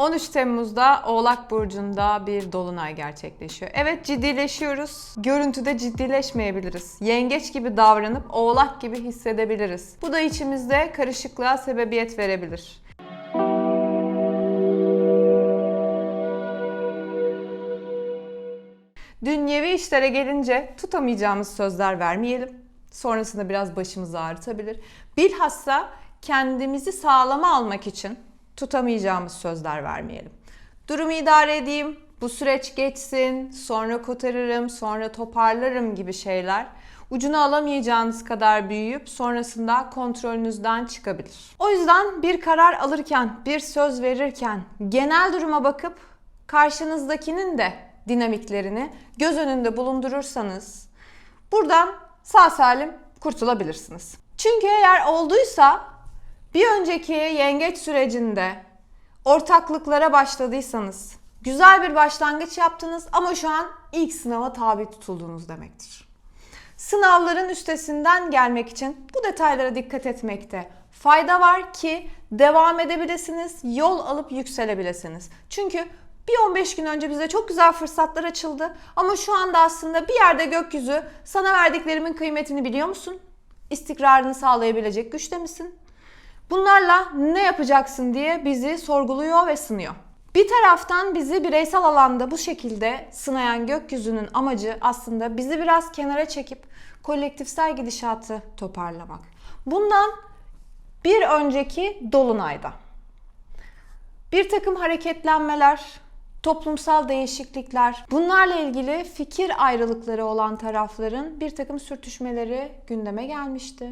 13 Temmuz'da Oğlak Burcu'nda bir dolunay gerçekleşiyor. Evet ciddileşiyoruz. Görüntüde ciddileşmeyebiliriz. Yengeç gibi davranıp oğlak gibi hissedebiliriz. Bu da içimizde karışıklığa sebebiyet verebilir. Dünyevi işlere gelince tutamayacağımız sözler vermeyelim. Sonrasında biraz başımızı ağrıtabilir. Bilhassa kendimizi sağlama almak için tutamayacağımız sözler vermeyelim. Durumu idare edeyim, bu süreç geçsin, sonra kotarırım, sonra toparlarım gibi şeyler ucunu alamayacağınız kadar büyüyüp sonrasında kontrolünüzden çıkabilir. O yüzden bir karar alırken, bir söz verirken genel duruma bakıp karşınızdakinin de dinamiklerini göz önünde bulundurursanız buradan sağ salim kurtulabilirsiniz. Çünkü eğer olduysa bir önceki yengeç sürecinde ortaklıklara başladıysanız güzel bir başlangıç yaptınız ama şu an ilk sınava tabi tutuldunuz demektir. Sınavların üstesinden gelmek için bu detaylara dikkat etmekte fayda var ki devam edebilirsiniz, yol alıp yükselebilirsiniz. Çünkü bir 15 gün önce bize çok güzel fırsatlar açıldı ama şu anda aslında bir yerde gökyüzü sana verdiklerimin kıymetini biliyor musun? İstikrarını sağlayabilecek güçte misin? Bunlarla ne yapacaksın diye bizi sorguluyor ve sınıyor. Bir taraftan bizi bireysel alanda bu şekilde sınayan gökyüzünün amacı aslında bizi biraz kenara çekip kolektifsel gidişatı toparlamak. Bundan bir önceki dolunayda bir takım hareketlenmeler, toplumsal değişiklikler, bunlarla ilgili fikir ayrılıkları olan tarafların bir takım sürtüşmeleri gündeme gelmişti.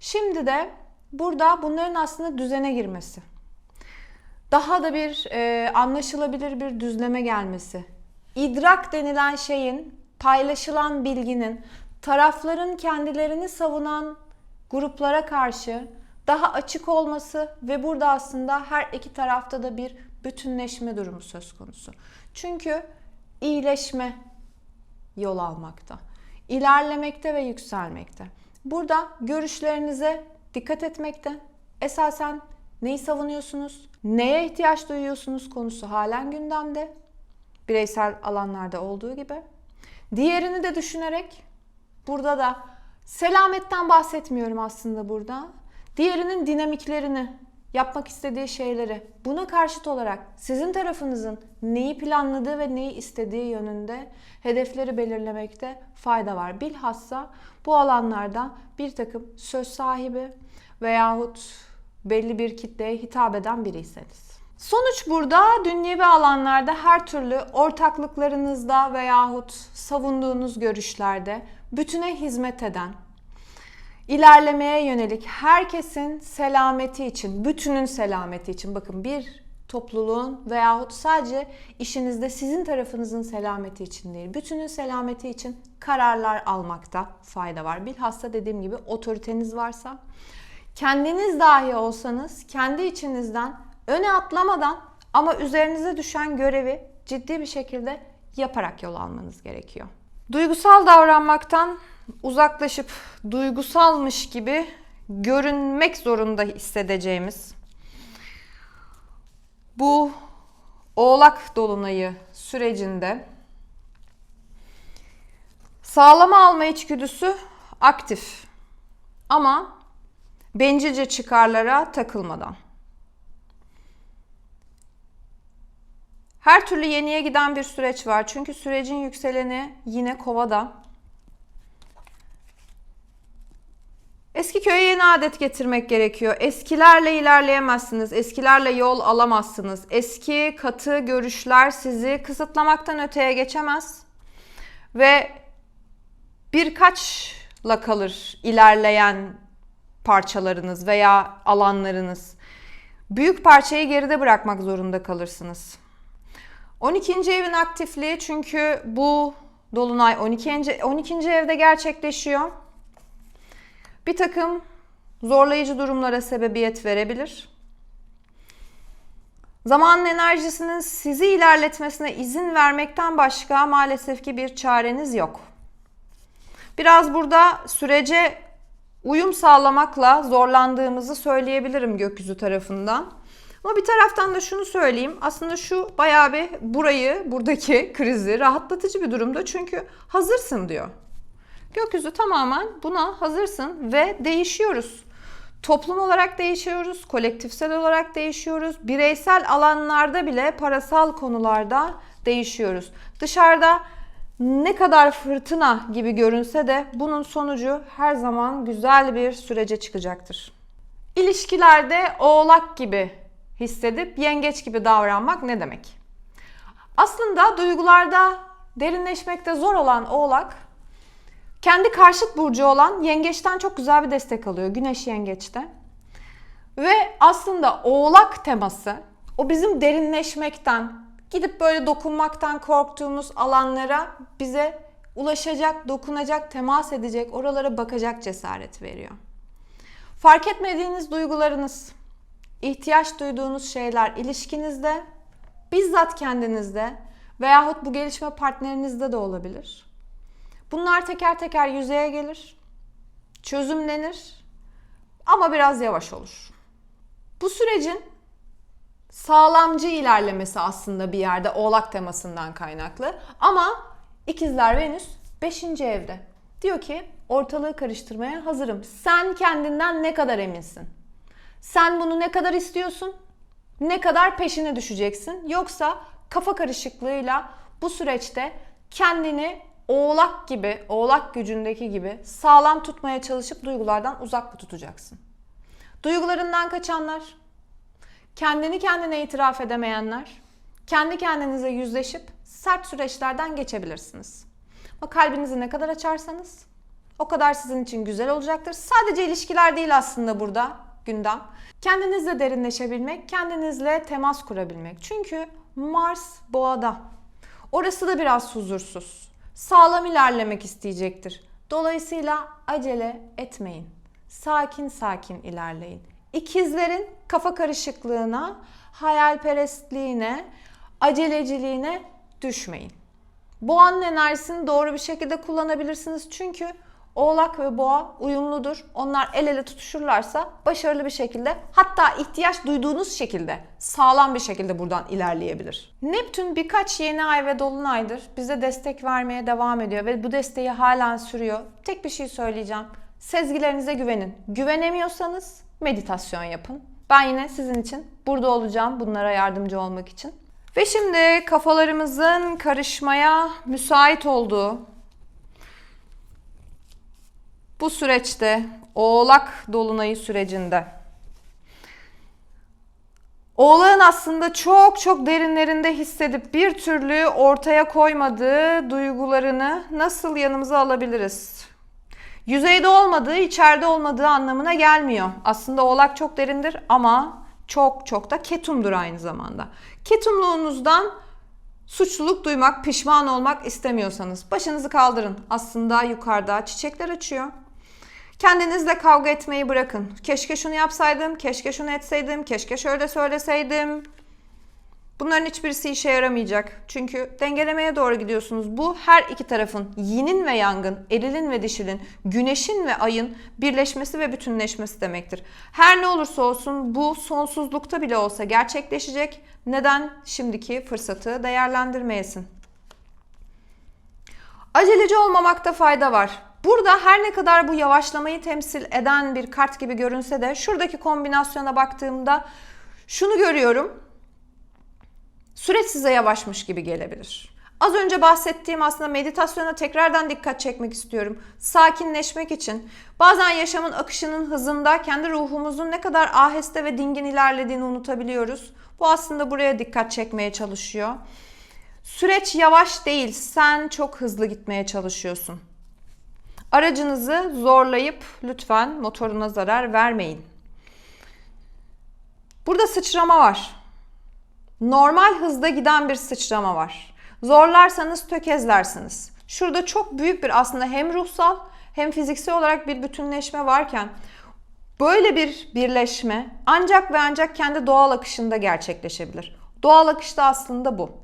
Şimdi de burada bunların aslında düzene girmesi, daha da bir e, anlaşılabilir bir düzleme gelmesi, idrak denilen şeyin, paylaşılan bilginin, tarafların kendilerini savunan gruplara karşı daha açık olması ve burada aslında her iki tarafta da bir bütünleşme durumu söz konusu. Çünkü iyileşme yol almakta, ilerlemekte ve yükselmekte. Burada görüşlerinize dikkat etmekte. Esasen neyi savunuyorsunuz, neye ihtiyaç duyuyorsunuz konusu halen gündemde. Bireysel alanlarda olduğu gibi. Diğerini de düşünerek burada da selametten bahsetmiyorum aslında burada. Diğerinin dinamiklerini, yapmak istediği şeyleri, buna karşıt olarak sizin tarafınızın neyi planladığı ve neyi istediği yönünde hedefleri belirlemekte fayda var. Bilhassa bu alanlarda bir takım söz sahibi veyahut belli bir kitleye hitap eden biriyseniz. Sonuç burada dünyevi alanlarda her türlü ortaklıklarınızda veyahut savunduğunuz görüşlerde bütüne hizmet eden, ilerlemeye yönelik herkesin selameti için, bütünün selameti için bakın bir topluluğun veyahut sadece işinizde sizin tarafınızın selameti için değil, bütünün selameti için kararlar almakta fayda var. Bilhassa dediğim gibi otoriteniz varsa, kendiniz dahi olsanız kendi içinizden öne atlamadan ama üzerinize düşen görevi ciddi bir şekilde yaparak yol almanız gerekiyor. Duygusal davranmaktan uzaklaşıp duygusalmış gibi görünmek zorunda hissedeceğimiz bu Oğlak dolunayı sürecinde sağlama alma içgüdüsü aktif ama bencilce çıkarlara takılmadan. Her türlü yeniye giden bir süreç var. Çünkü sürecin yükseleni yine kovada. Eski köye yeni adet getirmek gerekiyor. Eskilerle ilerleyemezsiniz. Eskilerle yol alamazsınız. Eski katı görüşler sizi kısıtlamaktan öteye geçemez. Ve birkaçla kalır ilerleyen parçalarınız veya alanlarınız. Büyük parçayı geride bırakmak zorunda kalırsınız. 12. evin aktifliği çünkü bu dolunay 12. 12. evde gerçekleşiyor. Bir takım zorlayıcı durumlara sebebiyet verebilir. Zamanın enerjisinin sizi ilerletmesine izin vermekten başka maalesef ki bir çareniz yok. Biraz burada sürece uyum sağlamakla zorlandığımızı söyleyebilirim gökyüzü tarafından. Ama bir taraftan da şunu söyleyeyim. Aslında şu bayağı bir burayı, buradaki krizi rahatlatıcı bir durumda. Çünkü hazırsın diyor. Gökyüzü tamamen buna hazırsın ve değişiyoruz. Toplum olarak değişiyoruz, kolektifsel olarak değişiyoruz. Bireysel alanlarda bile parasal konularda değişiyoruz. Dışarıda ne kadar fırtına gibi görünse de bunun sonucu her zaman güzel bir sürece çıkacaktır. İlişkilerde oğlak gibi hissedip yengeç gibi davranmak ne demek? Aslında duygularda derinleşmekte zor olan oğlak kendi karşıt burcu olan yengeçten çok güzel bir destek alıyor. Güneş yengeçte. Ve aslında oğlak teması o bizim derinleşmekten, gidip böyle dokunmaktan korktuğumuz alanlara bize ulaşacak, dokunacak, temas edecek, oralara bakacak cesaret veriyor. Fark etmediğiniz duygularınız, ihtiyaç duyduğunuz şeyler ilişkinizde, bizzat kendinizde veyahut bu gelişme partnerinizde de olabilir. Bunlar teker teker yüzeye gelir, çözümlenir ama biraz yavaş olur. Bu sürecin sağlamcı ilerlemesi aslında bir yerde oğlak temasından kaynaklı. Ama ikizler Venüs 5. evde. Diyor ki ortalığı karıştırmaya hazırım. Sen kendinden ne kadar eminsin? Sen bunu ne kadar istiyorsun? Ne kadar peşine düşeceksin? Yoksa kafa karışıklığıyla bu süreçte kendini oğlak gibi, oğlak gücündeki gibi sağlam tutmaya çalışıp duygulardan uzak mı tutacaksın? Duygularından kaçanlar, kendini kendine itiraf edemeyenler, kendi kendinize yüzleşip sert süreçlerden geçebilirsiniz. Ama kalbinizi ne kadar açarsanız o kadar sizin için güzel olacaktır. Sadece ilişkiler değil aslında burada gündem. Kendinizle derinleşebilmek, kendinizle temas kurabilmek. Çünkü Mars boğada. Orası da biraz huzursuz. Sağlam ilerlemek isteyecektir. Dolayısıyla acele etmeyin. Sakin sakin ilerleyin. İkizlerin kafa karışıklığına, hayalperestliğine, aceleciliğine düşmeyin. Boğanın enerjisini doğru bir şekilde kullanabilirsiniz. Çünkü Oğlak ve Boğa uyumludur. Onlar el ele tutuşurlarsa başarılı bir şekilde hatta ihtiyaç duyduğunuz şekilde sağlam bir şekilde buradan ilerleyebilir. Neptün birkaç yeni ay ve dolunaydır bize destek vermeye devam ediyor ve bu desteği halen sürüyor. Tek bir şey söyleyeceğim. Sezgilerinize güvenin. Güvenemiyorsanız meditasyon yapın. Ben yine sizin için burada olacağım bunlara yardımcı olmak için. Ve şimdi kafalarımızın karışmaya müsait olduğu bu süreçte Oğlak dolunayı sürecinde Oğlağın aslında çok çok derinlerinde hissedip bir türlü ortaya koymadığı duygularını nasıl yanımıza alabiliriz? Yüzeyde olmadığı, içeride olmadığı anlamına gelmiyor. Aslında oğlak çok derindir ama çok çok da ketumdur aynı zamanda. Ketumluğunuzdan suçluluk duymak, pişman olmak istemiyorsanız başınızı kaldırın. Aslında yukarıda çiçekler açıyor. Kendinizle kavga etmeyi bırakın. Keşke şunu yapsaydım, keşke şunu etseydim, keşke şöyle söyleseydim. Bunların hiçbirisi işe yaramayacak. Çünkü dengelemeye doğru gidiyorsunuz. Bu her iki tarafın yinin ve yangın, erilin ve dişilin, güneşin ve ayın birleşmesi ve bütünleşmesi demektir. Her ne olursa olsun bu sonsuzlukta bile olsa gerçekleşecek. Neden şimdiki fırsatı değerlendirmeyesin? Aceleci olmamakta fayda var. Burada her ne kadar bu yavaşlamayı temsil eden bir kart gibi görünse de şuradaki kombinasyona baktığımda şunu görüyorum. Süreç size yavaşmış gibi gelebilir. Az önce bahsettiğim aslında meditasyona tekrardan dikkat çekmek istiyorum. Sakinleşmek için. Bazen yaşamın akışının hızında kendi ruhumuzun ne kadar aheste ve dingin ilerlediğini unutabiliyoruz. Bu aslında buraya dikkat çekmeye çalışıyor. Süreç yavaş değil, sen çok hızlı gitmeye çalışıyorsun. Aracınızı zorlayıp lütfen motoruna zarar vermeyin. Burada sıçrama var. Normal hızda giden bir sıçrama var. Zorlarsanız tökezlersiniz. Şurada çok büyük bir aslında hem ruhsal hem fiziksel olarak bir bütünleşme varken böyle bir birleşme ancak ve ancak kendi doğal akışında gerçekleşebilir. Doğal akışta aslında bu.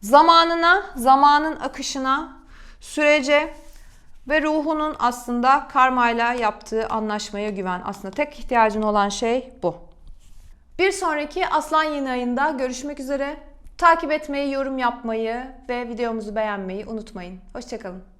Zamanına, zamanın akışına, sürece Ve ruhunun aslında karmayla yaptığı anlaşmaya güven. Aslında tek ihtiyacın olan şey bu. Bir sonraki Aslan yeni ayında görüşmek üzere. Takip etmeyi, yorum yapmayı ve videomuzu beğenmeyi unutmayın. Hoşçakalın.